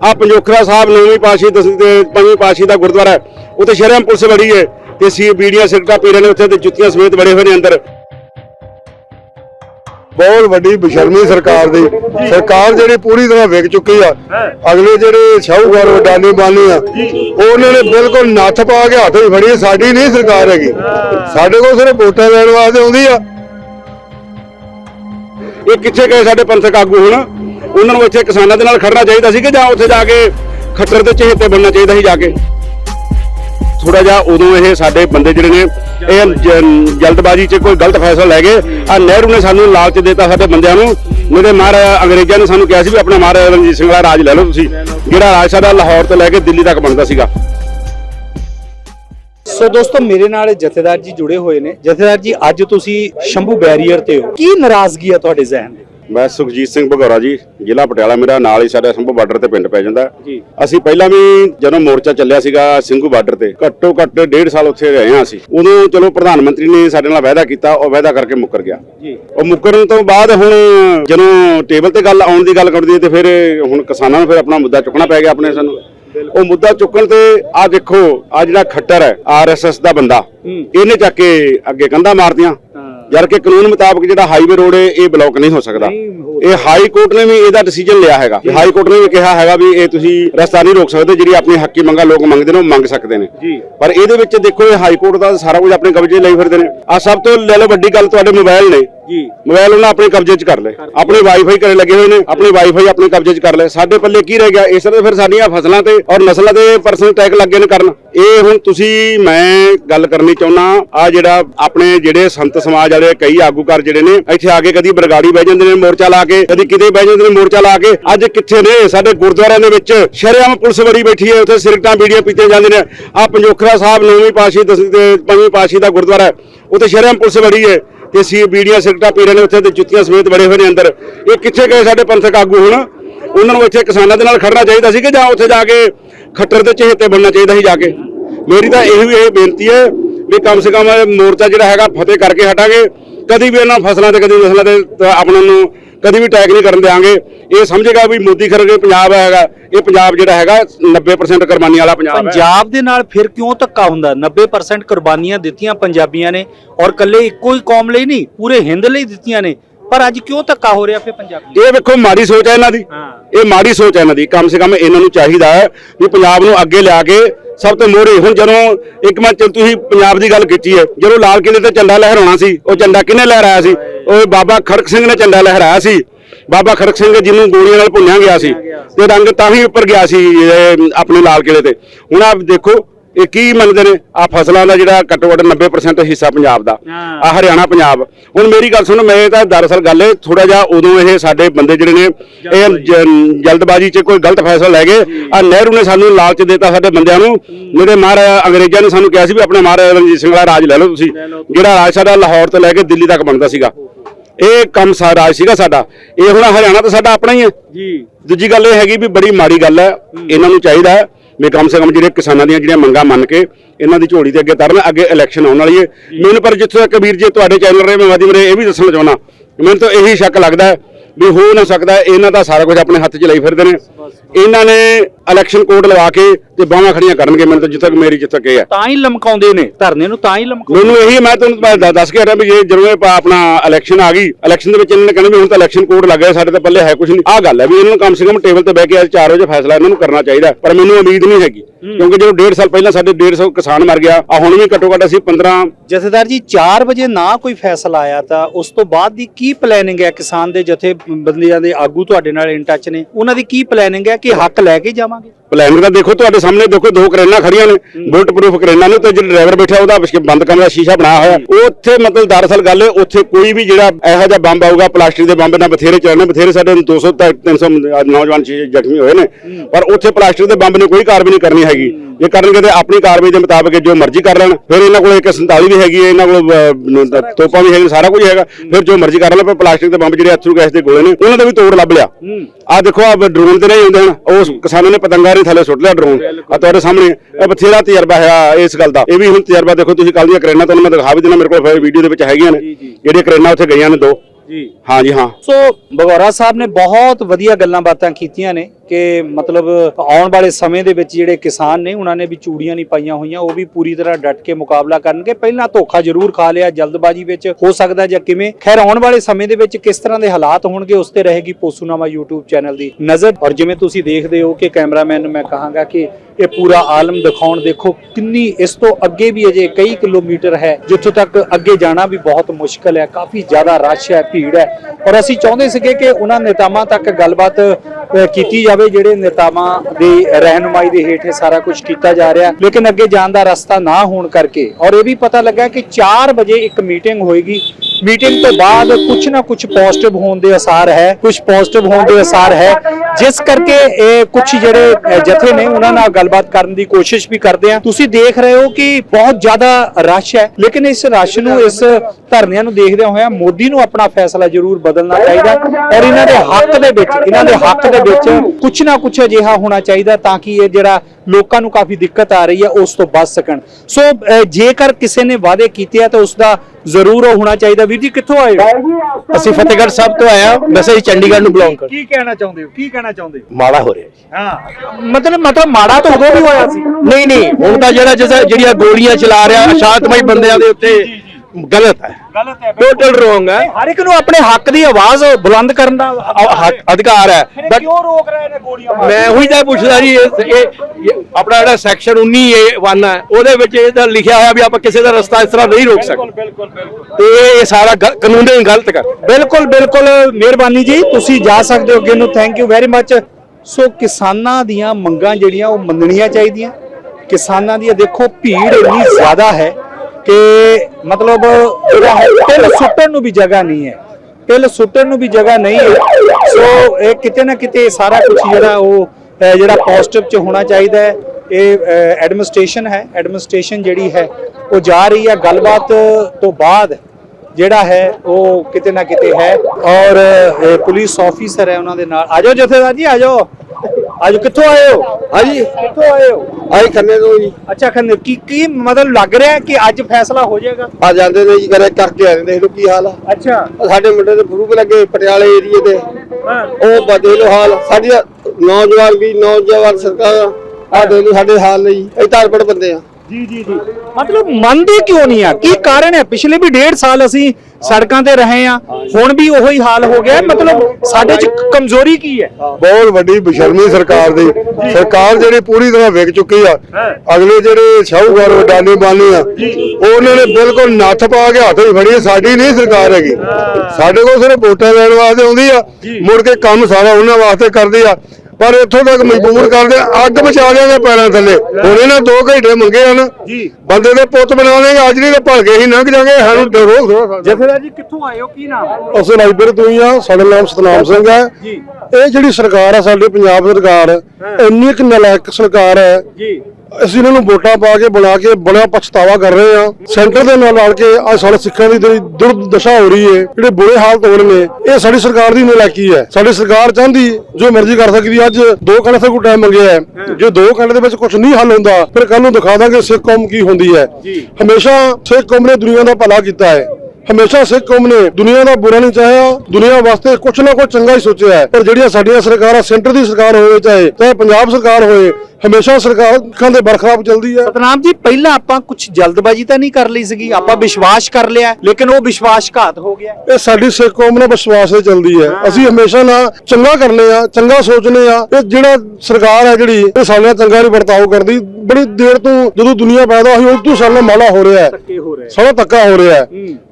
ਆ ਪੰਜੋਖਰਾ ਸਾਹਿਬ ਨੌਵੀਂ ਪਾਸ਼ੀ ਦਸਵੀਂ ਤੇ ਪੰਜਵੀਂ ਪਾਸ਼ੀ ਦਾ ਗੁਰਦੁਆਰਾ ਹੈ। ਉੱਥੇ ਸ਼ਰਮ ਪੁਲਿਸ ਵੜੀ ਹੈ ਤੇ ਸੀ ਬੀੜੀਆਂ ਸਿਗਰਟਾਂ ਪੀ ਰਹੇ ਨੇ ਉੱਥੇ ਤੇ ਜੁੱਤੀਆਂ ਸਮੇਤ ਬੜੇ ਹੋਏ ਨੇ ਅੰਦਰ। ਬਹੁਤ ਵੱਡੀ ਬਸ਼ਰਮੀ ਸਰਕਾਰ ਦੀ। ਸਰਕਾਰ ਜਿਹੜੀ ਪੂਰੀ ਤਰ੍ਹਾਂ ਵਿਕ ਚੁੱਕੀ ਆ। ਅਗਲੇ ਜਿਹੜੇ ਸ਼ਾਹੂਕਾਰ ਵਡਾਨੀ ਬਾਨੀ ਆ ਉਹਨਾਂ ਨੇ ਬਿਲਕੁਲ ਨੱਥ ਪਾ ਕੇ ਹੱਥ ਵਿੱਚ ਫੜੀ ਸਾਡੀ ਨਹੀਂ ਸਰਕਾਰ ਹੈਗੀ। ਸਾਡੇ ਕੋਲ ਸਿਰਫ ਵੋਟਾਂ ਲੈਣ ਵਾਸਤੇ ਆਉਂਦੀ ਆ। ਇਹ ਕਿੱਥੇ ਗਏ ਸਾਡੇ ਪੰਥਕ ਆਗੂ ਹੁਣ? ਉਹਨਾਂ ਨੂੰ ਇੱਥੇ ਕਿਸਾਨਾਂ ਦੇ ਨਾਲ ਖੜਨਾ ਚਾਹੀਦਾ ਸੀ ਕਿ ਜਾਂ ਉੱਥੇ ਜਾ ਕੇ ਖੱਟਰ ਤੇ ਚਹੇਤੇ ਬਣਨਾ ਚਾਹੀਦਾ ਸੀ ਜਾ ਕੇ? ਥੋੜਾ ਜਿਹਾ ਉਦੋਂ ਇਹ ਸਾਡੇ ਬੰਦੇ ਜਿਹੜੇ ਨੇ, ਇਹ ਜਲਦਬਾਜ਼ੀ 'ਚ ਕੋਈ ਗਲਤ ਫੈਸਲਾ ਲੈ ਗਏ। ਆ ਨਹਿਰੂ ਨੇ ਸਾਨੂੰ ਲਾਲਚ ਦਿੱਤਾ ਸਾਡੇ ਬੰਦਿਆਂ ਨੂੰ। ਮੇਰੇ ਮਹਾਰਾਜਾ ਅੰਗਰੇਜ਼ਾਂ ਨੇ ਸਾਨੂੰ ਕਿਹਾ ਸੀ ਵੀ ਆਪਣਾ ਮਹਾਰਾਜਾ ਰਣਜੀਤ ਸਿੰਘ ਦਾ ਰਾਜ ਲੈ ਲਓ ਤੁਸੀਂ। ਜਿਹੜਾ ਰਾਜ ਸਾਡਾ ਲਾਹੌਰ ਤੋਂ ਲੈ ਕੇ ਦਿੱਲੀ ਤੱਕ ਬਣਦਾ ਸੀਗਾ। ਸੋ ਦੋਸਤੋ, ਮੇਰੇ ਨਾਲ ਜਥੇਦਾਰ ਜੀ ਜੁੜੇ ਹੋਏ ਨੇ। ਜਥੇਦਾਰ ਜੀ, ਅੱਜ ਤੁਸੀਂ ਸ਼ੰਭੂ ਬੈਰੀਅਰ ਤੇ ਹੋ। ਕੀ ਨਾਰਾਜ਼ਗੀ ਆ ਤੁਹਾਡੇ ਜ਼ਹਿਨ ਦੇ ਮੈਂ ਸੁਖਜੀਤ ਸਿੰਘ ਭਗੌਰਾ ਜੀ ਜ਼ਿਲ੍ਹਾ ਪਟਿਆਲਾ ਮੇਰਾ ਨਾਲ ਹੀ ਸਾਡਾ ਸੰਭੂ ਬਾਰਡਰ ਤੇ ਪਿੰਡ ਪੈ ਜਾਂਦਾ। ਜੀ। ਅਸੀਂ ਪਹਿਲਾਂ ਵੀ ਜਦੋਂ ਮੋਰਚਾ ਚੱਲਿਆ ਸੀਗਾ ਸਿੰਘੂ ਬਾਰਡਰ ਤੇ ਘੱਟੋ ਘੱਟ ਡੇਢ ਸਾਲ ਉੱਥੇ ਰਹੇ ਹਾਂ ਅਸੀਂ। ਉਦੋਂ ਚਲੋ ਪ੍ਰਧਾਨ ਮੰਤਰੀ ਨੇ ਸਾਡੇ ਨਾਲ ਵਾਅਦਾ ਕੀਤਾ ਉਹ ਵਾਅਦਾ ਕਰਕੇ ਮੁੱਕਰ ਗਿਆ। ਜੀ। ਉਹ ਮੁੱਕਰਨ ਤੋਂ ਬਾਅਦ ਹੁਣ ਜਦੋਂ ਟੇਬਲ ਤੇ ਗੱਲ ਆਉਣ ਦੀ ਗੱਲ ਕਰਦੀ ਹੈ ਤੇ ਫਿਰ ਹੁਣ ਕਿਸਾਨਾਂ ਨੂੰ ਫਿਰ ਆਪਣਾ ਮੁੱਦਾ ਚੁੱਕਣਾ ਪੈ ਗਿਆ ਆਪਣੇ ਸਾਨੂੰ। ਉਹ ਮੁੱਦਾ ਚੁੱਕਣ ਤੇ ਆ ਦੇਖੋ ਆ ਜਿਹੜਾ ਖੱਟਰ ਹੈ ਆਰਐਸਐਸ ਦਾ ਬੰਦਾ ਇਹਨੇ ਚੱਕ ਕੇ ਅੱਗੇ ਕੰਧਾਂ ਮਾਰਦੀਆਂ ਜਦ ਕਿ ਕਾਨੂੰਨ ਮੁਤਾਬਕ ਜਿਹੜਾ ਹਾਈਵੇ ਰੋਡ ਹੈ ਇਹ ਬਲੌਕ ਨਹੀਂ ਹੋ ਸਕਦਾ। ਇਹ ਹਾਈ ਕੋਰਟ ਨੇ ਵੀ ਇਹਦਾ ਡਿਸੀਜਨ ਲਿਆ ਹੈਗਾ। ਹਾਈ ਕੋਰਟ ਨੇ ਵੀ ਕਿਹਾ ਹੈਗਾ ਵੀ ਇਹ ਤੁਸੀਂ ਰਸਤਾ ਨਹੀਂ ਰੋਕ ਸਕਦੇ ਜਿਹੜੀ ਆਪਣੀ ਹੱਕੀ ਮੰਗਾਂ ਲੋਕ ਮੰਗਦੇ ਨੇ ਉਹ ਮੰਗ ਸਕਦੇ ਨੇ। ਪਰ ਇਹਦੇ ਵਿੱਚ ਦੇਖੋ ਇਹ ਹਾਈ ਕੋਰਟ ਦਾ ਸਾਰਾ ਕੁਝ ਆਪਣੇ ਕਬਜ਼ੇ ਲਈ ਫਿਰਦੇ ਨੇ। ਆ ਸਭ ਤੋਂ ਲੈ ਲਓ ਵੱਡੀ ਗੱਲ ਤੁਹਾਡੇ ਮੋਬਾਈਲ ਨੇ। ਜੀ। ਮੋਬਾਈਲ ਉਹਨਾਂ ਆਪਣੇ ਕਬਜ਼ੇ 'ਚ ਕਰ ਲਏ। ਆਪਣੇ ਵਾਈਫਾਈ ਘਰੇ ਲੱਗੇ ਹੋਏ ਨੇ ਆਪਣੇ ਵਾਈਫਾਈ ਆਪਣੇ ਕਬਜ਼ੇ 'ਚ ਕਰ ਲਏ। ਸਾਡੇ ਪੱਲੇ ਕੀ ਰਹਿ ਗਿਆ? ਇਸ ਤਰ੍ਹਾਂ ਫਿਰ ਸਾਡੀਆਂ ਫਸਲਾਂ ਤੇ ਔਰ ਨਸਲਾਂ ਤੇ ਪਰਸਨਲ ਅਟੈਕ ਲੱਗੇ ਨੇ ਕਰਨ। ਇਹ ਹੁਣ ਤੁਸੀਂ ਮੈਂ ਗੱਲ ਕਰਨੀ ਚਾਹੁੰਦਾ ਆ ਜਿਹੜਾ ਆਪਣੇ ਜਿਹੜੇ ਸੰਤ ਸਮਾਜ ਵਾਲੇ ਕਈ ਆਗੂਕਾਰ ਜਿਹੜੇ ਨੇ ਇੱਥੇ ਆ ਕੇ ਕਦੀ ਬਰਗਾੜੀ ਬਹਿ ਜਾਂਦੇ ਨੇ ਮੋਰਚਾ ਲਾ ਕੇ ਕਦੀ ਕਿਤੇ ਬਹਿ ਜਾਂਦੇ ਨੇ ਮੋਰਚਾ ਲਾ ਕੇ। ਅੱਜ ਕਿੱਥੇ ਨੇ? ਸਾਡੇ ਗੁਰਦੁਆਰਿਆਂ ਦੇ ਵਿੱਚ ਸ਼ਰੇਆਮ ਪੁਲਿਸ ਵੜੀ ਬੈਠੀ ਹੈ ਉੱਥੇ ਸਿਰਕਟਾਂ ਬੀੜੀਆਂ ਪੀਤੇ ਜਾਂਦੇ ਨੇ। ਆ ਪੰਜੋਖਰਾ ਸਾਹਿਬ ਨੌਵੀਂ ਪਾਸ਼ੀ ਪੰਜਵੀਂ ਪਾਸ਼ੀ ਦਾ ਗੁਰਦੁਆਰਾ ਉੱਥੇ ਸ਼ਰੇਆਮ ਪੁਲਿਸ ਵੜੀ ਹੈ। ਤੇ ਸੀ ਬੀੜੀਆਂ ਸਿਗਰਟਾਂ ਪੀ ਰਹੇ ਨੇ ਉੱਥੇ ਤੇ ਜੁੱਤੀਆਂ ਸਮੇਤ ਬੜੇ ਹੋਏ ਨੇ ਅੰਦਰ। ਇਹ ਕਿੱਥੇ ਗਏ ਸਾਡੇ ਪੰਥਕ ਆਗੂ ਹੁਣ? ਉਹਨਾਂ ਨੂੰ ਇੱਥੇ ਕਿਸਾਨਾਂ ਦੇ ਨਾਲ ਖੜਨਾ ਚਾਹੀਦਾ ਸੀ ਕਿ ਜਾਂ ਉੱਥੇ ਜਾ ਕੇ ਖੱਟਰ ਦੇ ਚਹੇਤੇ ਬਣਨਾ ਚਾਹੀਦਾ ਸੀ ਜਾ ਕੇ? ਮੇਰੀ ਤਾਂ ਇਹੋ ਵੀ ਇਹ ਬੇਨਤੀ ਹੈ ਵੀ ਕਮ ਸੇ ਕਮ ਮੋਰਚਾ ਜਿਹੜਾ ਹੈਗਾ ਫਤਿਹ ਕਰਕੇ ਹਟਾਂਗੇ। ਕਦੀ ਵੀ ਇਹਨਾਂ ਫਸਲਾਂ ਤੇ, ਕਦੀ ਨਸਲਾਂ ਤੇ ਆਪਣਾ ਨੂੰ ਕਦੀ ਵੀ ਅਟੈਕ ਨਹੀਂ ਕਰਨ ਦੇਾਂਗੇ ਇਹ ਸਮਝੇਗਾ ਵੀ ਮੋਦੀ ਖਰਗੇ ਪੰਜਾਬ ਹੈਗਾ ਇਹ ਪੰਜਾਬ ਜਿਹੜਾ ਹੈਗਾ 90% ਕੁਰਬਾਨੀ ਵਾਲਾ ਪੰਜਾਬ ਹੈ। ਪੰਜਾਬ ਦੇ ਨਾਲ ਫਿਰ ਕਿਉਂ ਧੱਕਾ ਹੁੰਦਾ? 90% ਕੁਰਬਾਨੀਆਂ ਦਿੱਤੀਆਂ ਪੰਜਾਬੀਆਂ ਨੇ ਔਰ ਕੱਲੇ ਇੱਕੋ ਹੀ ਕੌਮ ਲਈ ਨਹੀਂ ਪੂਰੇ ਹਿੰਦ ਲਈ ਦਿੱਤੀਆਂ ਨੇ। ਪਰ ਅੱਜ ਕਿਉਂ ਧੱਕਾ ਹੋ ਰਿਹਾ ਫਿਰ ਪੰਜਾਬੀ? ਇਹ ਵੇਖੋ ਮਾੜੀ ਸੋਚ ਹੈ ਇਹਨਾਂ ਦੀ। ਇਹ ਮਾੜੀ ਸੋਚ ਹੈ ਇਹਨਾਂ ਦੀ। ਕਮ ਸੇ ਕਮ ਇਹਨਾਂ ਨੂੰ ਚਾਹੀਦਾ ਹੈ ਵੀ ਪੰਜਾਬ ਨੂੰ ਅੱਗੇ ਲਿਆ ਕੇ ਸਭ ਤੋਂ ਮੋਹਰੇ। ਹੁਣ ਜਦੋਂ ਇੱਕ ਮੈਂ ਚ- ਤੁਸੀਂ ਪੰਜਾਬ ਦੀ ਗੱਲ ਕੀਤੀ ਹੈ ਜਦੋਂ ਲਾਲ ਕਿਲੇ ਤੇ ਝੰਡਾ ਲਹਿਰਾਉਣਾ ਸੀ ਉਹ ਝੰਡਾ ਕਿਹਨੇ ਲਹਿਰਾਇਆ ਸੀ? ਉਹ ਬਾਬਾ ਖੜਕ ਸਿੰਘ ਨੇ ਝੰਡਾ ਲਹਿਰਾਇਆ ਸੀ। ਬਾਬਾ ਖੜਕ ਸਿੰਘ ਜਿਹਨੂੰ ਗੋਲੀਆਂ ਨਾਲ ਭੁੰਨਿਆ ਗਿਆ ਸੀ ਤੇ ਰੰਗ ਤਾਂ ਹੀ ਉੱਪਰ ਗਿਆ ਸੀ ਆਪਣੇ ਲਾਲ ਕਿਲੇ ਤੇ। ਹੁਣ ਆਪ ਦੇਖੋ ਇਹ ਕੀ ਮੰਨਦੇ ਨੇ? ਆ ਫਸਲਾਂ ਦਾ ਜਿਹੜਾ ਘੱਟੋ ਘੱਟ 90% ਹਿੱਸਾ ਪੰਜਾਬ ਦਾ। ਹਾਂ। ਆ ਹਰਿਆਣਾ ਪੰਜਾਬ। ਹੁਣ ਮੇਰੀ ਗੱਲ ਸੁਣੋ ਮੈਂ ਤਾਂ ਦਰਅਸਲ ਗੱਲ ਇਹ ਥੋੜਾ ਜਿਹਾ ਉਦੋਂ ਇਹ ਸਾਡੇ ਬੰਦੇ ਜਿਹੜੇ ਨੇ ਇਹ ਜਲਦਬਾਜ਼ੀ। 'ਚ ਕੋਈ ਗਲਤ ਫੈਸਲਾ ਲੈ ਗਏ। ਆ ਨਹਿਰੂ ਨੇ ਸਾਨੂੰ ਲਾਲਚ ਦਿੱਤਾ ਸਾਡੇ ਬੰਦਿਆਂ ਨੂੰ। ਮੇਰੇ ਮਹਾਰਾਜਾ ਅੰਗਰੇਜ਼ਾਂ ਨੇ ਸਾਨੂੰ ਕਿਹਾ ਸੀ ਵੀ ਆਪਣਾ ਮਹਾਰਾਜਾ ਰਣਜੀਤ ਸਿੰਘ ਦਾ ਰਾਜ ਲੈ ਲਓ ਤੁਸੀਂ। ਜਿਹੜਾ ਰਾਜ ਸਾਡਾ ਲਾਹੌਰ ਤੋਂ ਲੈ ਕੇ ਦਿੱਲੀ ਤੱਕ ਬਣਦਾ ਸੀਗਾ। ਇਹ ਕੰਮ ਰਾਜ ਸੀਗਾ ਸਾਡਾ। ਇਹ ਹੁਣ ਹਰਿਆਣਾ ਤਾਂ ਸਾਡਾ ਆਪਣਾ ਹੀ ਹੈ। ਜੀ। ਦੂਜੀ ਗੱਲ ਇਹ ਹੈਗੀ ਵੀ ਬੜੀ ਮਾੜੀ ਗੱਲ ਹੈ। ਇਹਨਾਂ ਨੂੰ ਚਾਹੀਦਾ ਹੈ ਵੀ ਕਮ ਸੇ ਕਮ ਜਿਹੜੇ ਕਿਸਾਨਾਂ ਦੀਆਂ ਜਿਹੜੀਆਂ ਮੰਗਾਂ ਮੰਨ ਕੇ ਇਹਨਾਂ ਦੀ ਝੋਲੀ ਤੇ ਅੱਗੇ ਤਰਨ ਅੱਗੇ ਇਲੈਕਸ਼ਨ ਆਉਣ ਵਾਲੀ ਹੈ ਮੈਨੂੰ ਪਰ ਜਿੱਥੇ ਤੱਕ ਵੀਰ ਜੀ ਤੁਹਾਡੇ ਚੈਨਲ ਰਹੇ ਮੈਂ ਵਾਦੀ ਮਰੇ ਇਹ ਵੀ ਦੱਸਣਾ ਚਾਹੁੰਦਾ। ਮੈਨੂੰ ਤਾਂ ਇਹੀ ਸ਼ੱਕ ਲੱਗਦਾ ਵੀ ਹੋ ਨਾ ਸਕਦਾ ਇਹਨਾਂ ਦਾ ਸਾਰਾ ਕੁਝ ਆਪਣੇ ਹੱਥ 'ਚ ਲਈ ਫਿਰਦੇ ਨੇ। ਇਹਨਾਂ ਨੇ ਇਲੈਕਸ਼ਨ ਕੋਡ ਲਵਾ ਕੇ ਤੇ ਬਾਹਾਂ ਖੜੀਆਂ ਕਰਨਗੇ ਮੈਨੂੰ ਤਾਂ ਜਿੱਥੇ ਤੱਕ ਮੇਰੀ ਜਿੱਥੇ ਤੱਕ ਇਹ ਹੈ। ਤਾਂ ਹੀ ਲਮਕਾਉਂਦੇ ਨੇ ਧਰਨੇ ਨੂੰ ਤਾਂ ਹੀ ਲਮਕਾਉਂਦੇ ਮੈਨੂੰ ਇਹੀ ਮੈਂ ਤੁਹਾਨੂੰ ਦ- ਦੱਸ ਕੇ ਹਟਿਆ ਵੀ ਇਹ ਜਦੋਂ ਇਹ ਆਪਣਾ ਇਲੈਕਸ਼ਨ ਆ ਗਈ ਇਲੈਕਸ਼ਨ ਦੇ ਵਿੱਚ ਇਹਨਾਂ ਨੇ ਕਹਿੰਦੇ ਵੀ ਹੁਣ ਤਾਂ ਇਲੈਕਸ਼ਨ ਕੋਡ ਲੱਗ ਗਿਆ ਸਾਡੇ ਤਾਂ ਪੱਲੇ ਹੈ ਕੁਝ ਨਹੀਂ। ਆਹ ਗੱਲ ਹੈ ਵੀ ਇਹਨਾਂ ਨੂੰ ਕਮ ਸੇ ਕਮ ਟੇਬਲ ਤੇ ਬਹਿ ਕੇ ਅੱਜ 4 ਵਜੇ ਫੈਸਲਾ ਇਹਨਾਂ ਨੂੰ ਕਰਨਾ ਚਾਹੀਦਾ ਪਰ ਮੈਨੂੰ ਉਮੀਦ ਨਹੀਂ ਹੈਗੀ ਕਿਉਂਕਿ ਜਦੋਂ 1.5 ਸਾਲ ਪਹਿਲਾਂ ਸਾਡੇ 150 ਕਿਸਾਨ ਮਰ ਗਿਆ ਆ ਹੁਣ ਵੀ ਘੱਟੋ ਘੱਟ ਅਸੀਂ 15 ਜਥੇਦਾਰ ਜੀ 4 ਵਜੇ ਨਾ ਕੋਈ ਫੈਸਲਾ ਆਇਆ ਤਾਂ ਉਸ ਤੋਂ ਬਾਅਦ ਦੀ ਕੀ ਪਲੈਨਿੰਗ ਹੈ ਕਿਸਾਨ ਦੇ ਜਥੇ ਬੰਦਿਆਂ ਦੇ ਆਗੂ ਤੁਹਾਡੇ ਨਾਲ ਇਨ ਟੱਚ ਨੇ? ਉਹਨਾਂ ਦੀ ਕੀ ਪਲੈਨਿੰਗ ਹੈ ਕਿ ਹੱਕ ਲੈ ਕੇ ਜਾਵਾਂਗੇ? ਪਲਾਨ ਦਾ ਦੇਖੋ ਤੁਹਾਡੇ ਸਾਹਮਣੇ ਦੇਖੋ ਦੋ ਕਰੇਨਾਂ ਖੜੀਆਂ ਨੇ ਬੁਲਟ ਪ੍ਰੂਫ ਕਰੇਨਾਂ ਨੇ ਤੇ ਜਿਹੜਾ ਡਰਾਈਵਰ ਬੈਠਾ ਉਹਦਾ ਬੰਦ ਕਰਨ ਦਾ ਸ਼ੀਸ਼ਾ ਬਣਾਇਆ ਹੋਇਆ। ਉੱਥੇ ਮਤਲਬ ਦਰਅਸਲ ਗੱਲ ਹੈ ਉੱਥੇ ਕੋਈ ਵੀ ਜਿਹੜਾ ਇਹੋ ਜਿਹਾ ਬੰਬ ਆਊਗਾ ਪਲਾਸਟਿਕ ਦੇ ਬੰਬ ਨਾਲ ਬਥੇਰੇ ਚੱਲਣੇ ਬਥੇਰੇ ਸਾਡੇ 200 ਤੱਕ 300 ਨੌਜਵਾਨ ਜ਼ਖਮੀ ਹੋਏ ਨੇ। ਪਰ ਉੱਥੇ ਪਲਾਸਟਿਕ ਦੇ ਬੰਬ ਨੇ ਕੋਈ ਕਾਰਵਾਈ ਨਹੀਂ ਕਰਨੀ ਹੈਗੀ। ਜੇ ਕਰਨਗੇ ਤੇ ਆਪਣੀ ਕਾਰਵਾਈ ਦੇ ਮੁਤਾਬਕ ਜੋ ਮਰਜ਼ੀ ਕਰ ਲੈਣ ਫਿਰ ਇਹਨਾਂ ਕੋਲ ਇੱਕ 47 ਵੀ ਹੈਗੀ ਹੈ ਇਹਨਾਂ ਕੋਲ ਤੋਪਾਂ ਵੀ ਹੈਗੀਆਂ ਸਾਰਾ ਕੁਝ ਹੈਗਾ। ਫਿਰ ਜੋ ਮਰਜ਼ੀ ਕਰ ਲੈਣ ਪਰ ਪਲਾਸਟਿਕ ਦੇ ਬੰਬ ਜਿਹੜੇ ਅਥਰੂ ਗੈਸ ਦੇ ਗੋਲੇ ਨੇ ਉਹਨਾਂ ਦਾ ਵੀ ਤੋੜ ਲੱਭ ਲਿਆ। ਆ ਦੇਖੋ ਆ ਡਰੋਨ ਤੇ ਨਹੀਂ ਹੁੰਦੇ ਹਨ ਉਹ ਕਿਸਾਨਾਂ ਨੇ ਪਤੰਗਾਂ ਦੇ ਥੱਲੇ ਸੁੱਟ ਲਿਆ ਡਰੋਨ ਆ ਤੁਹਾਡੇ ਸਾਹਮਣੇ। ਇਹ ਬਥੇਰਾ ਤਜਰਬਾ ਹੈ ਇਸ ਗੱਲ ਦਾ। ਇਹ ਵੀ ਹੁਣ ਤਜਰਬਾ ਦੇਖੋ ਤੁਸੀਂ ਕੱਲ ਦੀਆਂ ਕਰੇਨਾਂ ਤੁਹਾਨੂੰ ਮੈਂ ਦਿਖਾ ਵੀ ਦੇਣਾ ਮੇਰੇ ਕੋਲ ਫਿਰ ਵੀਡੀਓ ਦੇ ਵਿੱਚ ਹੈਗੀਆਂ ਨੇ। ਜਿਹੜੀਆਂ ਕਰੇਨਾਂ ਉੱਥੇ ਗਈਆਂ ਨੇ ਦੋ। ਜੀ। ਹਾਂ ਜੀ ਹਾਂ। ਸੋ ਬਗੌਰਾ ਸਾਹਿਬ ਨੇ ਬਹੁਤ ਵਧੀਆ ਗੱਲਾਂ ਬਾਤਾਂ ਕੀਤੀਆਂ ਨੇ। ਕਿ ਮਤਲਬ ਆਉਣ ਵਾਲੇ ਸਮੇਂ ਦੇ ਵਿੱਚ ਜਿਹੜੇ ਕਿਸਾਨ ਨੇ, ਉਹਨਾਂ ਨੇ ਵੀ ਚੂੜੀਆਂ ਨਹੀਂ ਪਾਈਆਂ ਹੋਈਆਂ, ਉਹ ਵੀ ਪੂਰੀ ਤਰ੍ਹਾਂ ਡਟ ਕੇ ਮੁਕਾਬਲਾ ਕਰਨਗੇ। ਪਹਿਲਾਂ ਧੋਖਾ ਜ਼ਰੂਰ ਖਾ ਲਿਆ, ਜਲਦਬਾਜ਼ੀ ਵਿੱਚ ਹੋ ਸਕਦਾ ਜਾਂ ਕਿਵੇਂ? ਖੈਰ, ਆਉਣ ਵਾਲੇ ਸਮੇਂ ਦੇ ਵਿੱਚ ਕਿਸ ਤਰ੍ਹਾਂ ਦੇ ਹਾਲਾਤ ਹੋਣਗੇ, ਉਸ ਤੇ ਰਹੇਗੀ ਪੋਸੂਨਾਮਾ YouTube ਚੈਨਲ ਦੀ ਨਜ਼ਰ। ਔਰ ਜਿਵੇਂ ਤੁਸੀਂ ਦੇਖਦੇ ਹੋ ਕਿ ਕੈਮਰਾਮੈਨ ਨੂੰ ਮੈਂ ਕਹਾਂਗਾ ਕਿ ਇਹ ਪੂਰਾ ਆਲਮ ਦਿਖਾਉਣ, ਦੇਖੋ ਕਿੰਨੀ ਇਸ ਤੋਂ ਅੱਗੇ ਵੀ ਅਜੇ ਕਈ ਕਿਲੋਮੀਟਰ ਹੈ, ਜਿੱਥੋਂ ਤੱਕ ਅੱਗੇ ਜਾਣਾ ਵੀ ਬਹੁਤ ਮੁਸ਼ਕਲ ਹੈ, ਕਾਫੀ ਜ਼ਿਆਦਾ ਰਸ਼ ਹੈ, ਭੀੜ ਹੈ। ਔਰ ਅਸੀਂ ਚਾਹੁੰਦੇ ਸੀਗੇ ਕਿ ਉਹਨਾਂ ਨੇਤਾਵਾਂ ਤੱਕ ਗੱਲਬਾਤ ਕੀਤੀ ਜਾਵੇ। ਜਿਹੜੇ ਨੇਤਾਵਾਂ ਦੀ ਰਹਿਨੁਮਾਈ ਦੇ ਹੇਠ ਸਾਰਾ ਕੁਝ ਕੀਤਾ ਜਾ ਰਿਹਾ। ਲੇਕਿਨ ਅੱਗੇ ਜਾਣ ਦਾ ਰਸਤਾ ਨਾ ਹੋਣ ਕਰਕੇ ਔਰ ਇਹ ਵੀ ਪਤਾ ਲੱਗਾ ਕਿ 4 ਵਜੇ ਇੱਕ ਮੀਟਿੰਗ ਹੋਏਗੀ। ਮੀਟਿੰਗ ਤੋਂ ਬਾਅਦ ਕੁਝ ਨਾ ਕੁਝ ਪੋਜ਼ਿਟਿਵ ਹੋਣ ਦੇ ਅਸਾਰ ਹੈ ਕੁਝ ਪੋਜ਼ਿਟਿਵ ਹੋਣ ਦੇ ਅਸਾਰ ਹੈ। ਜਿਸ ਕਰਕੇ ਇਹ ਕੁਝ ਜਿਹੜੇ ਜਥੇ ਨੇ ਉਹਨਾਂ ਨਾਲ ਗੱਲਬਾਤ ਕਰਨ ਦੀ ਕੋਸ਼ਿਸ਼ ਵੀ ਕਰਦੇ ਆ। ਤੁਸੀਂ ਦੇਖ ਰਹੇ ਹੋ ਕਿ ਬਹੁਤ ਜ਼ਿਆਦਾ ਰਸ਼ ਹੈ, ਲੇਕਿਨ ਇਸ ਰਸ਼ ਨੂੰ, ਇਸ ਧਰਨਿਆਂ ਨੂੰ ਦੇਖਦਿਆਂ ਹੋਇਆਂ ਮੋਦੀ ਨੂੰ ਆਪਣਾ ਫੈਸਲਾ ਜ਼ਰੂਰ ਬਦਲਣਾ ਚਾਹੀਦਾ। ਔਰ ਇਹਨਾਂ ਦੇ ਹੱਕ ਦੇ ਵਿੱਚ, ਇਹਨਾਂ ਦੇ ਹੱਕ ਦੇ ਵਿੱਚ ਕੁਝ ਨਾ ਕੁਝ ਅਜਿਹਾ ਹੋਣਾ ਚਾਹੀਦਾ ਤਾਂ ਕਿ ਇਹ ਜਿਹੜਾ ਲੋਕਾਂ ਨੂੰ ਕਾਫੀ ਦਿੱਕਤ ਆ ਰਹੀ ਹੈ ਉਸ ਤੋਂ ਬਚ ਸਕਣ। ਸੋ ਜੇਕਰ ਕਿਸੇ ਨੇ ਵਾਅਦੇ ਕੀਤੇ ਆ ਤਾਂ ਉਸ ਦਾ ਜ਼ਰੂਰ ਹੋਣਾ ਚਾਹੀਦਾ। ਵੀਰ ਜੀ ਕਿੱਥੋਂ ਆਏ ਹੋ? ਅਸੀਂ ਫਤਿਹਗੜ੍ਹ ਸਾਹਿਬ ਤੋਂ ਹਾਂ। ਵੈਸੇ ਅਸੀਂ ਚੰਡੀਗੜ੍ਹ ਨੂੰ ਬਿਲੋਂਗ ਕਰ ਕੀ ਕਹਿਣਾ ਚਾਹੁੰਦੇ ਹੋ? ਕੀ ਕਹਿਣਾ ਚਾਹੁੰਦੇ ਹੋ? ਮਾੜਾ ਹੋ ਰਿਹਾ ਜੀ। ਹਾਂ। ਮਤਲਬ ਮਤਲਬ ਮਾੜਾ ਤਾਂ ਉਦੋਂ ਵੀ ਹੋਇਆ ਸੀ। ਨਹੀਂ ਨਹੀਂ। ਹੁਣ ਤਾਂ ਜਿਹੜਾ ਜਿਹੜੀਆਂ ਗੋਲੀਆਂ ਚਲਾ ਰਿਹਾ ਸ਼ਾਂਤਮਈ ਬੰਦਿਆਂ ਦੇ ਉੱਤੇ ਗਲਤ ਹੈ। ਗਲਤ ਹੈ ਟੋਟਲ ਰੋਂਗ ਹੈ। ਹਰ ਇੱਕ ਨੂੰ ਆਪਣੇ ਹੱਕ ਦੀ ਆਵਾਜ਼ ਬੁਲੰਦ ਕਰਨ ਦਾ ਹੱਕ- ਅਧਿਕਾਰ ਹੈ। ਬਟ ਕਿਉਂ ਰੋਕ ਰਹੇ ਨੇ ਗੋਲੀਆਂ ਮਾਰਨ? ਮੈਂ ਉਹੀ ਤਾਂ ਪੁੱਛਦਾ ਜੀ ਇਹ ਇਹ- ਇਹ ਆਪਣਾ ਜਿਹੜਾ ਸੈਕਸ਼ਨ 19 ਏ 1 ਹੈ ਉਹਦੇ ਵਿੱਚ ਇਹ ਤਾਂ ਲਿਖਿਆ ਹੋਇਆ ਵੀ ਆਪਾਂ ਕਿਸੇ ਦਾ ਰਸਤਾ ਇਸ ਤਰ੍ਹਾਂ ਨਹੀਂ ਰੋਕ ਸਕਦੇ। ਬਿਲਕੁਲ ਬਿਲਕੁਲ। ਤੇ ਇਹ ਸਾਰਾ ਗ- ਕਾਨੂੰਨ ਹੀ ਗਲਤ ਕਰ। ਬਿਲਕੁਲ ਬਿਲਕੁਲ ਮਿਹਰਬਾਨੀ ਜੀ ਤੁਸੀਂ ਜਾ ਸਕਦੇ ਹੋ ਅੱਗੇ ਨੂੰ। Thank you very much so ਕਿਸਾਨਾਂ ਦੀਆਂ ਮੰਗਾਂ ਜਿਹੜੀਆਂ ਉਹ ਮੰਨਣੀਆਂ ਚਾਹੀਦੀਆਂ। ਕਿਸਾਨਾਂ ਦੀ ਇਹ ਦੇਖੋ ਭੀੜ ਇੰਨੀ ਜ਼ਿਆਦਾ ਹੈ ਕਿ ਮਤਲਬ ਜਿਹੜਾ ਸੁੱਟਣ ਨੂੰ ਵੀ ਜਗ੍ਹਾ ਨਹੀਂ ਹੈ। ਪਿੱਲ ਸੁੱਟਣ ਨੂੰ ਵੀ ਜਗ੍ਹਾ ਨਹੀਂ ਹੈ। ਸੋ ਇਹ ਕਿਤੇ ਨਾ ਕਿਤੇ ਸਾਰਾ ਕੁਝ ਜਿਹੜਾ ਉਹ ਜਿਹੜਾ ਪੋਜ਼ਿਟਿਵ ਚ ਹੋਣਾ ਚਾਹੀਦਾ ਹੈ। ਇਹ ਐਡਮਿਨਿਸਟ੍ਰੇਸ਼ਨ ਹੈ। ਐਡਮਿਨਿਸਟ੍ਰੇਸ਼ਨ ਜਿਹੜੀ ਹੈ, ਉਹ ਜਾ ਰਹੀ ਹੈ। ਗੱਲਬਾਤ ਤੋਂ ਬਾਅਦ ਜਿਹੜਾ ਹੈ, ਉਹ ਕਿਤੇ ਨਾ ਕਿਤੇ ਹੈ। ਔਰ ਪੁਲਿਸ ਆਫੀਸਰ ਹੈ ਉਹਨਾਂ ਦੇ ਨਾਲ। ਆਜੋ ਜਥੇਦਾਰ ਜੀ ਆਜੋ ਆਜੋ ਕਿੱਥੋਂ ਆਏ ਹੋ? ਹਾਂਜੀ। ਕਿੱਥੋਂ ਆਏ ਹੋ? ਆਈ ਖੰਨੇ ਤੋਂ ਜੀ। ਅੱਛਾ ਖੰਨੇ ਕੀ ਕੀ ਮਤਲਬ ਲੱਗ ਰਿਹਾ ਹੈ ਕਿ ਅੱਜ ਫੈਸਲਾ ਹੋ ਜਾਏਗਾ? ਆ ਜਾਂਦੇ ਨੇ ਜੀ ਕਰੇ ਕਰਕੇ ਆਏ ਨੇ, ਦੇਖ ਲਓ ਕੀ ਹਾਲ ਆ। ਅੱਛਾ। ਸਾਡੇ ਮੁੰਡੇ ਦੇ ਫਰੂਕ ਲੱਗੇ ਪਟਿਆਲੇ ਏਰੀਏ ਦੇ। ਹਾਂ। ਉਹ ਬਦੇ ਲੋ ਹਾਲ। ਸਾਡੀਆਂ ਨੌਜਵਾਨ ਵੀ ਨੌਜਵਾਨ ਸਰਕਾਰ ਆ ਦੇ ਲੋ ਸਾਡੇ ਹਾਲ ਨੇ ਜੀ। ਅਸੀਂ ਧਾਰਪੜ ਬੰਦੇ ਆ। ਜੀ ਜੀ ਜੀ। ਮਤਲਬ ਮੰਨਦੇ ਕਿਉਂ ਨਹੀਂ ਆ? ਕੀ ਕਾਰਨ ਹੈ? ਪਿਛਲੇ ਵੀ ਡੇਢ ਸਾਲ ਅਸੀਂ ਸੜਕਾਂ ਤੇ ਰਹੇ ਆ ਹੁਣ ਵੀ ਉਹੀ ਹਾਲ ਹੋ ਗਿਆ ਹੈ। ਮਤਲਬ ਸਾਡੇ ਚ ਕਮਜ਼ੋਰੀ ਕੀ ਹੈ? ਬਹੁਤ ਵੱਡੀ ਬਸ਼ਰਮੀ ਸਰਕਾਰ ਦੀ। ਸਰਕਾਰ ਜਿਹੜੀ ਪੂਰੀ ਤਰ੍ਹਾਂ ਵਿਕ ਚੁੱਕੀ ਆ। ਅਗਲੇ ਜਿਹੜੇ ਸ਼ਾਹੂਕਾਰ ਵਡਾਨੀ ਬਾਨੀ ਆ ਉਹਨਾਂ ਨੇ ਬਿਲਕੁਲ ਨੱਥ ਪਾ ਕੇ ਹੱਥ 'ਚ ਫੜੀ ਸਾਡੀ ਨਹੀਂ ਸਰਕਾਰ ਹੈਗੀ। ਸਾਡੇ ਕੋਲ ਸਿਰਫ ਵੋਟਾਂ ਲੈਣ ਵਾਸਤੇ ਆਉਂਦੀ ਆ। ਮੁੜ ਕੇ ਕੰਮ ਸਾਰਾ ਉਹਨਾਂ ਵਾਸਤੇ ਕਰਦੀ ਆ। ਪਰ ਇੱਥੋਂ ਤੱਕ ਮਜਬੂਰ ਕਰਦੇ ਆ, ਅੱਗ ਬਚਾ ਲਿਆਂਗੇ ਪੈਰਾਂ ਥੱਲੇ। ਹੁਣ ਇਹਨਾਂ 2 ਘੰਟੇ ਮੰਗੇ ਹਨ। ਜੀ। ਬੰਦੇ ਦੇ ਪੁੱਤ ਬਣਾ ਦੇਣਗੇ ਅੱਜ ਨਹੀਂ ਤਾਂ ਭਲਕੇ ਹੀ ਲੰਘ ਜਾਗੇ ਸਾਨੂੰ ਰੋਜ਼ ਥੋੜਾ ਜਥੇਦਾਰ ਜੀ ਕਿੱਥੋਂ ਆਏ ਹੋ? ਕੀ ਨਾਮ ਹੈ? ਅਸੀਂ ਲਾਈਬ੍ਰੇਰੀ ਤੋਂ ਹੀ ਆ ਸਾਡਾ ਨਾਮ ਸਤਨਾਮ ਸਿੰਘ ਹੈ। ਜੀ। ਇਹ ਜਿਹੜੀ ਸਰਕਾਰ ਆ ਸਾਡੀ ਪੰਜਾਬ ਸਰਕਾਰ ਇੰਨੀ ਕੁ ਨਲਾਇਕ ਸਰਕਾਰ ਹੈ। ਜੀ। ਅਸੀਂ ਇਹਨਾਂ ਨੂੰ ਵੋਟਾਂ ਪਾ ਕੇ ਬਣਾ ਕੇ ਬੜਾ ਪਛਤਾਵਾ ਕਰ ਰਹੇ ਆ ਸੈਂਟਰ ਦੇ ਨਾਲ ਲੜ ਕੇ ਅੱਜ ਸਾਡੇ ਸਿੱਖਾਂ ਦੀ ਜਿਹੜੀ ਦੁਰਦਸ਼ਾ ਹੋ ਰਹੀ ਹੈ ਜਿਹੜੇ ਬੁਰੇ ਹਾਲਤ ਹੋ ਰਹੇ ਨੇ ਇਹ ਸਾਡੀ ਸਰਕਾਰ ਦੀ ਨਲਾਇਕੀ ਹੈ। ਸਾਡੀ ਸਰਕਾਰ ਚਾਹੁੰਦੀ ਜੋ ਮਰਜ਼ੀ ਕਰ ਸਕਦੀ ਅੱਜ 2 ਘੰਟੇ ਤੱਕ ਟਾਈਮ ਮੰਗਿਆ ਹੈ। ਜੇ 2 ਘੰਟੇ ਦੇ ਵਿੱਚ ਕੁਝ ਨਹੀਂ ਹੱਲ ਹੁੰਦਾ ਫਿਰ ਕੱਲ ਨੂੰ ਦਿਖਾ ਦਾਂਗੇ ਸਿੱਖ ਕੌਮ ਕੀ ਹੁੰਦੀ ਹੈ। ਹਮੇਸ਼ਾ ਸਿੱਖ ਕੌਮ ਨੇ ਦੁਨੀਆ ਦਾ ਭਲਾ ਕੀਤਾ ਹੈ। ਹਮੇਸ਼ਾ ਸਿੱਖ ਕੌਮ ਨੇ ਦੁਨੀਆ ਦਾ ਬੁਰਾ ਨਹੀਂ ਚਾਹਿਆ ਦੁਨੀਆ ਵਾਸਤੇ ਕੁਝ ਨਾ ਕੁਝ ਚੰਗਾ ਹੀ ਸੋਚਿਆ ਹੈ। ਪਰ ਜਿਹੜੀਆਂ ਸਾਡੀਆਂ ਸਰਕਾਰਾਂ ਸੈਂਟਰ ਦੀ ਸਰਕਾਰ ਹੋਵੇ ਚਾਹੇ ਚਾਹੇ ਪੰਜਾਬ ਸਰਕਾਰ ਹੋਵੇ ਹਮੇਸ਼ਾ ਸਰਕਾਰਾਂ ਦੇ ਬਰਖਲਾਫ ਚੱਲਦੀ ਹੈ। ਸਤਨਾਮ ਜੀ ਪਹਿਲਾਂ ਆਪਾਂ ਕੁਝ ਜਲਦਬਾਜ਼ੀ ਤਾਂ ਨਹੀਂ ਕਰ ਲਈ ਸੀਗੀ। ਆਪਾਂ ਵਿਸ਼ਵਾਸ ਕਰ ਲਿਆ ਲੇਕਿਨ ਉਹ ਵਿਸ਼ਵਾਸਘਾਤ ਹੋ ਗਿਆ। ਇਹ ਸਾਡੀ ਸਿੱਖ ਕੌਮ ਨਾਲ ਵਿਸ਼ਵਾਸ ਤੇ ਚੱਲਦੀ ਹੈ। ਅਸੀਂ ਹਮੇਸ਼ਾ ਨਾ ਚੰਗਾ ਕਰਨੇ ਆ ਚੰਗਾ ਸੋਚਨੇ ਆ। ਇਹ ਜਿਹੜਾ ਸਰਕਾਰ ਹੈ ਜਿਹੜੀ ਇਹ ਸਾਡੇ ਨਾਲ ਚੰਗਾ ਨਹੀਂ ਵਰਤਾਓ ਕਰਦੀ। ਬੜੀ ਦੇਰ ਤੋਂ ਜਦੋਂ ਦੁਨੀਆ ਪੈਦਾ ਹੋਈ ਉਸ ਤੋਂ ਸਾਡੇ ਨਾਲ ਮਾੜਾ ਹੋ ਰਿਹਾ ਹੈ। ਧੱਕੇ ਹੋ ਰਹੇ। ਸਾਰਾ ਧੱਕਾ ਹੋ ਰਿਹਾ ਹੈ।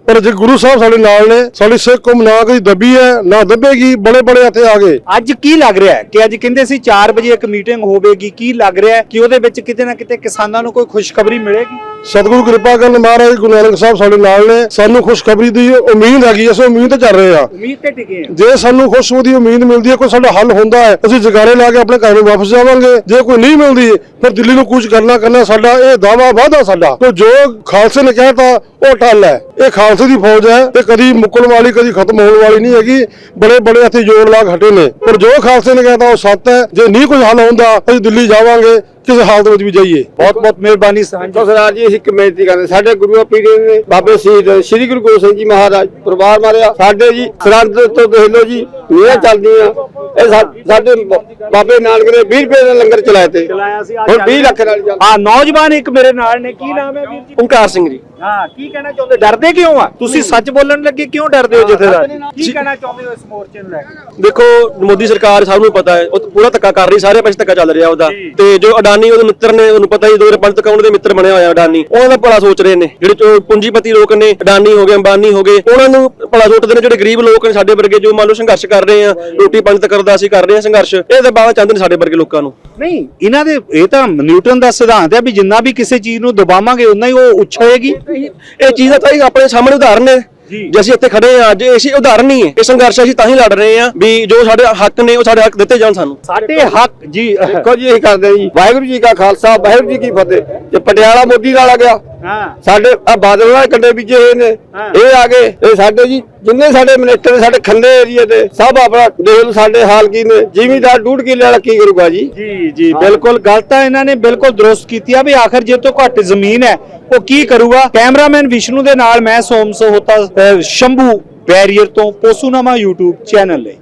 ਪਰ ਜੇ ਗੁਰੂ ਸਾਹਿਬ ਸਾਡੇ ਨਾਲ ਨੇ, ਸਾਡੀ ਸਿੱਖ ਕੌਮ ਨਾ ਕੋਈ ਦੱਬੀ ਹੈ, ਨਾ ਦੱਬੇਗੀ, ਬੜੇ ਬੜੇ ਇੱਥੇ ਆ ਗਏ। ਅੱਜ ਕੀ ਲੱਗ ਰਿਹਾ ਹੈ ਕਿ ਅੱਜ ਕਹਿੰਦੇ ਸੀ 4 ਵਜੇ ਇੱਕ ਮੀਟਿੰਗ ਹੋਵੇਗੀ, ਕੀ ਲੱਗ ਰਿਹਾ ਹੈ ਕਿ ਉਹਦੇ ਵਿੱਚ ਕਿਤੇ ਨਾ ਕਿਤੇ ਕਿਸਾਨਾਂ ਨੂੰ ਕੋਈ ਖੁਸ਼ਖਬਰੀ ਮਿਲੇਗੀ? ਸਤਿਗੁਰੂ ਕਿਰਪਾ ਕਰਨ ਮਹਾਰਾਜ ਗੁਰੂ ਨਾਨਕ ਸਾਹਿਬ ਸਾਡੇ ਨਾਲ ਨੇ। ਸਾਨੂੰ ਖੁਸ਼ਖਬਰੀ ਦੀ ਉਮੀਦ ਹੈਗੀ ਅਸੀਂ ਉਮੀਦ ਤੇ ਚੱਲ ਰਹੇ ਆ। ਉਮੀਦ ਤੇ ਟਿਕੇ ਆ। ਜੇ ਸਾਨੂੰ ਖੁਸ਼ਬੂ ਦੀ ਉਮੀਦ ਮਿਲਦੀ ਹੈ ਕੋਈ ਸਾਡਾ ਹੱਲ ਹੁੰਦਾ ਹੈ ਅਸੀਂ ਜਗਾਰੇ ਲਾ ਕੇ ਆਪਣੇ ਘਰ ਨੂੰ ਵਾਪਸ ਜਾਵਾਂਗੇ। ਜੇ ਕੋਈ ਨਹੀਂ ਮਿਲਦੀ ਫਿਰ ਦਿੱਲੀ ਨੂੰ ਕੁਝ ਕਰਨਾ ਕਰਨਾ ਸਾਡਾ ਇਹ ਦਾਵਾ ਵਾਦਾ ਸਾਡਾ। ਤੇ ਜੋ ਖਾਲਸੇ ਨੇ ਕਹਿਤਾ ਉਹ ਟੱਲ ਹੈ। ਇਹ ਖਾਲਸੇ ਦੀ ਫੌਜ ਹੈ ਤੇ ਕਦੀ ਮੁੱਕਣ ਵਾਲੀ ਕਦੀ ਖਤਮ ਹੋਣ ਵਾਲੀ ਨਹੀਂ ਹੈਗੀ। ਬੜੇ ਬੜੇ ਇੱਥੇ ਜੋਰ ਲਾ ਕੇ ਹਟੇ ਨੇ। ਪਰ ਜੋ ਖਾਲਸੇ ਨੇ ਕਹਿਤਾ ਉਹ ਸੱਤ ਹੈ। ਜੇ ਨਹੀਂ ਕੋਈ ਹੱਲ ਹੁੰਦਾ ਅਸੀਂ ਦਿੱਲੀ ਜਾਵਾਂਗੇ। ਕਿਸੇ ਹਾਲਤ ਵਿੱਚ ਵੀ ਜਾਈਏ। ਬਹੁਤ ਬਹੁਤ ਮਿਹਰਬਾਨੀ ਸਾਂਝੀ ਸਰਦਾਰ ਜੀ ਅਸੀਂ ਕਮੇਟੀ ਕਰਦੇ ਸਾਡੇ ਗੁਰੂਆਂ ਪੀੜ੍ਹੀਆਂ ਨੇ ਬਾਬੇ ਸ਼ਹੀਦ ਸ੍ਰੀ ਗੁਰੂ ਗੋਬਿੰਦ ਸਿੰਘ ਜੀ ਮਹਾਰਾਜ ਪਰਿਵਾਰ ਮਾਰਿਆ। ਸਾਡੇ ਜੀ ਸਰਹੰਦ ਤੋਂ ਦੇਖ ਲਓ ਜੀ ਨੀਆਂ ਚੱਲਦੀਆਂ। ਇਹ ਸਾ- ਸਾਡੇ ਬਾਬੇ ਨਾਨਕ ਨੇ 20 ਰੁਪਏ ਦਾ ਲੰਗਰ ਚਲਾਏ ਤੇ। ਚਲਾਇਆ ਸੀ ਹੁਣ 20 ਲੱਖ ਨਾਲ ਚੱਲ ਆ ਨੌਜਵਾਨ ਇੱਕ ਮੇਰੇ ਨਾਲ ਨੇ ਕੀ ਨਾਮ ਹੈ ਵੀਰ ਜੀ? ਓਂਕਾਰ ਸਿੰਘ ਜੀ। ਹਾਂ ਕੀ ਕਹਿਣਾ ਚਾਹੁੰਦੇ? ਡਰਦੇ ਕਿਉਂ ਆ? ਤੁਸੀਂ ਸੱਚ ਬੋਲਣ ਲੱਗੇ ਕਿਉਂ ਡਰਦੇ ਹੋ ਜਥੇਦਾਰ? ਕੀ ਕਹਿਣਾ ਚਾਹੁੰਦੇ ਹੋ ਇਸ ਮੋਰਚੇ ਨੂੰ ਲੈ ਕੇ? ਦੇਖੋ ਮੋਦੀ ਸਰਕਾਰ ਸਭ ਨੂੰ ਪਤਾ ਹੈ ਉਹ ਤਾਂ ਪੂਰਾ ਧੱਕਾ ਕਰ ਰਹੀ ਸਾਰੇ ਪਾਸੇ ਧੱਕਾ ਚੱਲ ਰਿਹਾ ਉਹਦਾ। ਜੀ। ਤੇ ਜੋ ਅਡਾਨੀ ਉਹਦੇ ਮਿੱਤਰ ਨੇ ਉਹਨੂੰ ਪਤਾ ਹੀ 2005 ਤੱਕ ਉਹਦੇ ਮਿੱਤਰ ਬਣੇ ਹੋਇਆ ਅਡਾਨੀ। ਉਹਨਾਂ ਦਾ ਭਲਾ ਸੋਚ ਰਹੇ ਨੇ ਜਿਹੜੇ ਚੋ ਪੂੰਜੀਪਤੀ ਲੋਕ ਨੇ ਅਡਾਨੀ ਹੋ ਗਏ ਅੰਬਾਨੀ ਹੋ ਗਏ। ਉਹਨਾਂ ਨੂੰ ਭਲਾ ਸੋਚਦੇ ਨੇ ਜਿਹੜੇ ਗਰੀਬ ਲੋਕ ਨੇ ਸਾਡੇ ਵਰਗੇ ਜੋ ਮੰਨ ਲਓ ਸੰਘਰਸ਼ ਕਰ ਰਹੇ ਆ ਰੋਟੀ ਪਾਣੀ ਤੱਕ ਦਾ ਅਸੀਂ ਕਰ ਰਹੇ ਆ ਸੰਘਰਸ਼। ਇਹ ਤਾਂ ਬਾਵਾ ਚਾਹੁੰਦੇ ਨੇ ਸਾਡੇ ਵਰਗੇ ਲੋਕਾਂ ਨੂੰ। ਨਹੀਂ ਇਹਨਾਂ ਦੇ ਇਹ ਤਾਂ ਨਿਊਟਨ ਦਾ ਸਿਧਾਂਤ ਹੈ ਵੀ ਜਿੰਨਾ ਵੀ ਕਿਸੇ ਚੀਜ਼ ਨੂੰ ਦਬਾਵਾਂਗੇ ਉਨਾ ਹੀ ਉਹ ਉਛਲੇਗੀ। ਇਹ ਚੀਜ਼ ਦਾ ਤਾਂ ਆਪਣੇ ਸਾਹਮਣੇ ਉਦਾਹਰਨ ਹੈ। ਜੀ। ਅਸੀਂ ਇੱਥੇ ਖੜੇ ਆ ਅੱਜ ਇਹ ਅਸੀਂ ਉਦਾਹਰਨ ਨਹੀਂ ਹੈ। ਇਹ ਸੰਘਰਸ਼ ਅਸੀਂ ਤਾਂ ਹੀ ਲੜ ਰਹੇ ਆ ਵੀ ਜੋ ਸਾਡੇ ਹੱਕ ਨੇ ਉਹ ਸਾਡੇ ਹੱਕ ਦਿੱਤੇ ਜਾਣ ਸਾਨੂੰ। ਸਾਡੇ ਹੱਕ ਜੀ ਦੇਖੋ ਜੀ ਇਹੀ ਕਰਦੇ ਜੀ। ਵਾਹਿਗੁਰੂ ਜੀ ਕਾ ਖਾਲਸਾ ਵਾਹਿਗੁਰੂ ਜੀ ਕੀ ਫਤਿਹ। ਜੇ ਪਟਿਆਲਾ ਮੋਦੀ ਨਾਲ ਆ ਗਿਆ। ਹਾਂ ਸਾਡੇ ਆ ਬਾਦਲ ਨਾਲ ਕੰਡੇ ਬੀਜੇ ਹੋਏ ਨੇ। ਇਹ ਆ ਗਏ ਇਹ ਸਾਡੇ ਜੀ ਜਿੰਨੇ ਸਾਡੇ ਮਿਨਿਸਟਰ ਨੇ ਸਾਡੇ ਖੰਨੇ ਏਰੀਏ ਦੇ ਸਭ ਆਪਣਾ ਦੇਖ ਲਓ ਸਾਡੇ ਹਾਲ ਕੀ ਨੇ। ਜ਼ਿਮੀਦਾਰ ਡੂਢ ਕਿੱਲੇ ਵਾਲਾ ਕੀ ਕਰੂਗਾ ਜੀ? ਜੀ ਜੀ ਬਿਲਕੁਲ। ਗੱਲ ਤਾਂ ਇਹਨਾਂ ਨੇ ਬਿਲਕੁਲ ਦਰੁਸਤ ਕੀਤੀ ਆ ਵੀ ਆਖਰ ਜੇ ਤੋਂ ਘੱਟ ਜ਼ਮੀਨ ਹੈ ਉਹ ਕੀ ਕਰੂਗਾ? ਕੈਮਰਾਮੈਨ ਵਿਸ਼ਨੂੰ ਦੇ ਨਾਲ ਮੈਂ ਸੋਮ ਸੋਹਤਾ ਅਹ, ਸ਼ੰਭੂ ਬੈਰੀਅਰ ਤੋਂ ਪੋਸੂਨਾਮਾ YouTube ਚੈਨਲ ਲਈ।